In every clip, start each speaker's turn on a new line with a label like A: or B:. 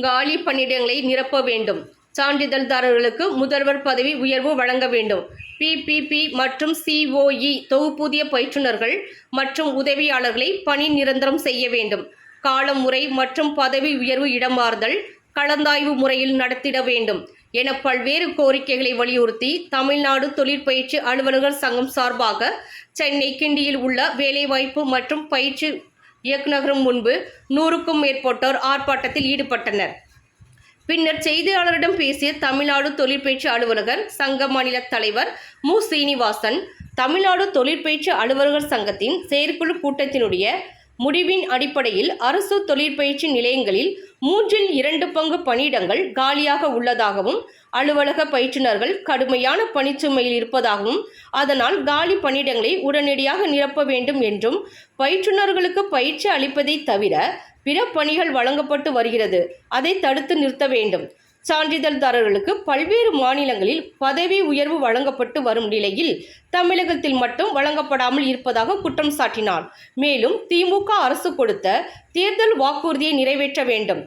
A: காலி பணியிடங்களை நிரப்ப வேண்டும். சான்றிதழ்தாரர்களுக்கு முதல்வர் பதவி உயர்வு வழங்க வேண்டும். பிபிபி மற்றும் சிஓஇ தொகுப்பூதிய பயிற்றுனர்கள் மற்றும் உதவியாளர்களை பணி நிரந்தரம் செய்ய வேண்டும். காலம் முறை மற்றும் பதவி உயர்வு இடமாறுதல் கலந்தாய்வு முறையில் நடத்திட வேண்டும் என பல்வேறு கோரிக்கைகளை வலியுறுத்தி தமிழ்நாடு தொழிற்பயிற்சி அலுவலர்கள் சங்கம் சார்பாக சென்னை கிண்டியில் உள்ள வேலைவாய்ப்பு மற்றும் பயிற்சி இயக்குநகரம் முன்பு நூறுக்கும் மேற்பட்டோர் ஆர்ப்பாட்டத்தில் ஈடுபட்டனர். பின்னர் செய்தியாளரிடம் பேசிய தமிழ்நாடு தொழிற்பயிற்சி அலுவலகர் சங்க மாநில தலைவர் மு. சீனிவாசன் தமிழ்நாடு தொழிற்பயிற்சி அலுவலகர் சங்கத்தின் செயற்குழு கூட்டத்தினுடைய முடிவின் அடிப்படையில் அரசு தொழிற்பயிற்சி நிலையங்களில் மூன்றில் இரண்டு பங்கு பணியிடங்கள் காலியாக உள்ளதாகவும் அலுவலக பயிற்றுனர்கள் கடுமையான பணிச்சுமையில் இருப்பதாகவும் அதனால் காலி பணியிடங்களை உடனடியாக நிரப்ப வேண்டும் என்றும் பயிற்றுனர்களுக்கு பயிற்சி அளிப்பதை தவிர பிற பணிகள் வழங்கப்பட்டு வருகிறது. அதை தடுத்து நிறுத்த வேண்டும். சான்றிதழ்தாரர்களுக்கு பல்வேறு மாநிலங்களில் பதவி உயர்வு வழங்கப்பட்டு வரும் நிலையில் தமிழகத்தில் மட்டும் வழங்கப்படாமல் இருப்பதாக குற்றம் சாட்டினார். மேலும் திமுக அரசு கொடுத்த தேர்தல் வாக்குறுதியை நிறைவேற்ற வேண்டும்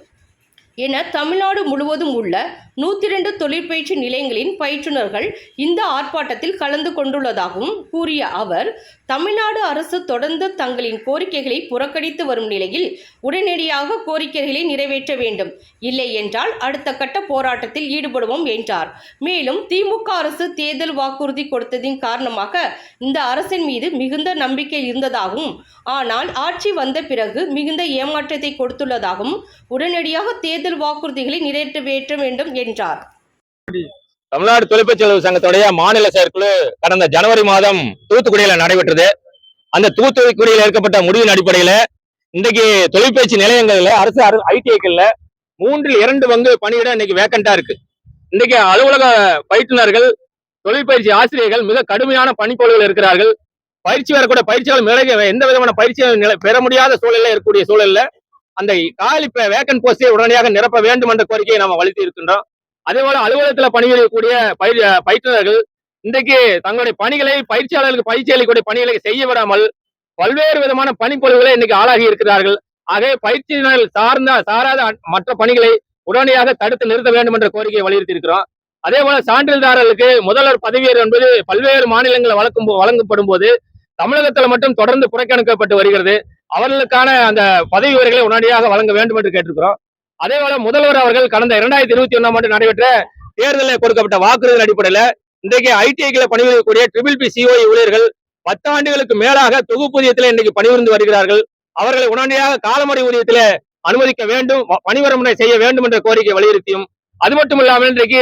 A: என தமிழ்நாடு முழுவதும் உள்ள நூற்றி இரண்டு தொழிற்பயிற்சி நிலையங்களின் பயிற்றுனர்கள் இந்த ஆர்ப்பாட்டத்தில் கலந்து கொண்டுள்ளதாகவும் கூறிய அவர் தமிழ்நாடு அரசு தொடர்ந்து தங்களின் கோரிக்கைகளை புறக்கணித்து வரும் நிலையில் உடனடியாக கோரிக்கைகளை நிறைவேற்ற வேண்டும். இல்லை என்றால் அடுத்த கட்ட போராட்டத்தில் ஈடுபடுவோம் என்றார். மேலும் திமுக அரசு தேர்தல் வாக்குறுதி கொடுத்ததின் காரணமாக இந்த அரசின் மீது மிகுந்த நம்பிக்கை இருந்ததாகவும் ஆனால் ஆட்சி வந்த பிறகு மிகுந்த ஏமாற்றத்தை கொடுத்துள்ளதாகவும் உடனடியாக தேர்தல் வாக்குறுதிகளை நிறைவேற்ற வேண்டும் என்றார்
B: தமிழ்நாடு தொழிற்பயிற்சி சங்கத்துடைய மாநில செயற்குழு கடந்த ஜனவரி மாதம் தூத்துக்குடியில நடைபெற்றது. அந்த தூத்துக்குடியில் ஏற்கப்பட்ட முடிவின் அடிப்படையில இன்றைக்கு தொழிற்பயிற்சி நிலையங்கள்ல அரசு ஐடிஐக்கள்ல மூன்றில் இரண்டு பங்கு பணியிடம் இன்னைக்கு வேக்கண்டா இருக்கு. இன்னைக்கு அலுவலக பயிற்றுனர்கள் தொழிற்பயிற்சி ஆசிரியர்கள் மிக கடுமையான பணிப்பொழுவில் இருக்கிறார்கள். பயிற்சி வரக்கூடிய பயிற்சிகள் மிளக எந்த விதமான பயிற்சியும் நிலை- பெற முடியாத சூழலில் இருக்கக்கூடிய சூழல்ல அந்த காலி வேக்கன் போஸ்டை உடனடியாக நிரப்ப வேண்டும் என்ற கோரிக்கையை நம்ம வலித்து இருக்கின்றோம் அதே போல அலுவலகத்துல பணிபுரியக்கூடிய பயிர் பயிற்றுநர்கள் இன்றைக்கு தங்களுடைய பணிகளை பயிற்சியாளர்களுக்கு பயிற்சி அளிக்கக்கூடிய பணிகளை செய்ய விடாமல் பல்வேறு விதமான பணிப்பொழுவுகளை இன்னைக்கு ஆளாகி இருக்கிறார்கள். ஆகவே பயிற்சியினர்கள் சார்ந்த சாராத மற்ற பணிகளை உடனடியாக தடுத்து நிறுத்த வேண்டும் என்ற கோரிக்கையை வலியுறுத்தி இருக்கிறோம் அதே போல சான்றிதழ்தாரர்களுக்கு முதல்வர் பதவியேறு என்பது பல்வேறு மாநிலங்களில் வழக்கும் வழங்கப்படும் போது தமிழகத்தில் மட்டும் தொடர்ந்து புறக்கணிக்கப்பட்டு வருகிறது. அவர்களுக்கான அந்த பதவி உரைகளை உடனடியாக வழங்க வேண்டும் என்று கேட்டிருக்கிறோம். அதே போல முதல்வர் அவர்கள் கடந்த இரண்டாயிரத்தி இருபத்தி ஒன்னாம் ஆண்டு நடைபெற்ற தேர்தலில் கொடுக்கப்பட்ட வாக்குறுதியின் அடிப்படையில் இன்றைக்கு ஐடிஐக்களை பணிபுரியக்கூடிய ட்ரிபிள் பி சிஓஇ ஊழியர்கள் பத்து ஆண்டுகளுக்கு மேலாக தொகுப்பூதியத்தில் இன்றைக்கு பணிபுரிந்து வருகிறார்கள். அவர்களை உடனடியாக காலமுறை ஊதியத்தில் அனுமதிக்க வேண்டும் பணிவரமுறை செய்ய வேண்டும் என்ற கோரிக்கை வலியுறுத்தியும் அது மட்டும் இல்லாமல் இன்றைக்கு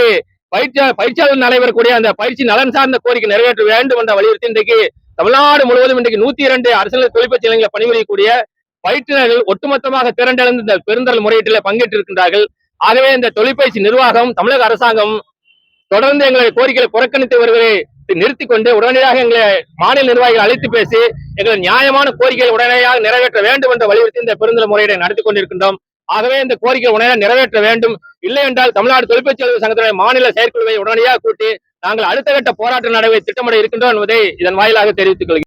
B: பயிற்சி பயிற்சியாளர் நடைபெறக்கூடிய அந்த பயிற்சி நலன் சார்ந்த கோரிக்கை நிறைவேற்ற வேண்டும் என்ற வலியுறுத்தி இன்றைக்கு தமிழ்நாடு முழுவதும் இன்றைக்கு நூத்தி இரண்டு அரசியல் தொழிற்பயிற்சி நிலையங்களில் பணிபுரியக்கூடிய பயிற்றுநர்கள் ஒட்டுமொத்தமாக திரண்டெழுந்து இந்த பெருந்தல் முறையீட்டில் பங்கேற்றிருக்கின்றார்கள். ஆகவே இந்த தொழிற்பயிற்சி நிர்வாகம் தமிழக அரசாங்கம் தொடர்ந்து எங்களுடைய கோரிக்கைகளை புறக்கணித்து வருவதை நிறுத்திக் கொண்டு உடனடியாக எங்களை மாநில நிர்வாகிகள் அழைத்து பேசி எங்கள் நியாயமான கோரிக்கைகளை உடனடியாக நிறைவேற்ற வேண்டும் என்ற வலியுறுத்தி இந்த பெருந்தல் முறையீடை நடத்தி கொண்டிருக்கின்றோம். ஆகவே இந்த கோரிக்கை உடனே நிறைவேற்ற வேண்டும். இல்லை என்றால் தமிழ்நாடு தொழிற்பயிற்சி அலுவலக சங்கத்துடைய மாநில செயற்குழுவை உடனடியாக கூட்டி நாங்கள் அடுத்த கட்ட போராட்ட நடவை திட்டமிட இருக்கின்றோம் என்பதை இதன் வாயிலாக தெரிவித்துக் கொள்கிறேன்.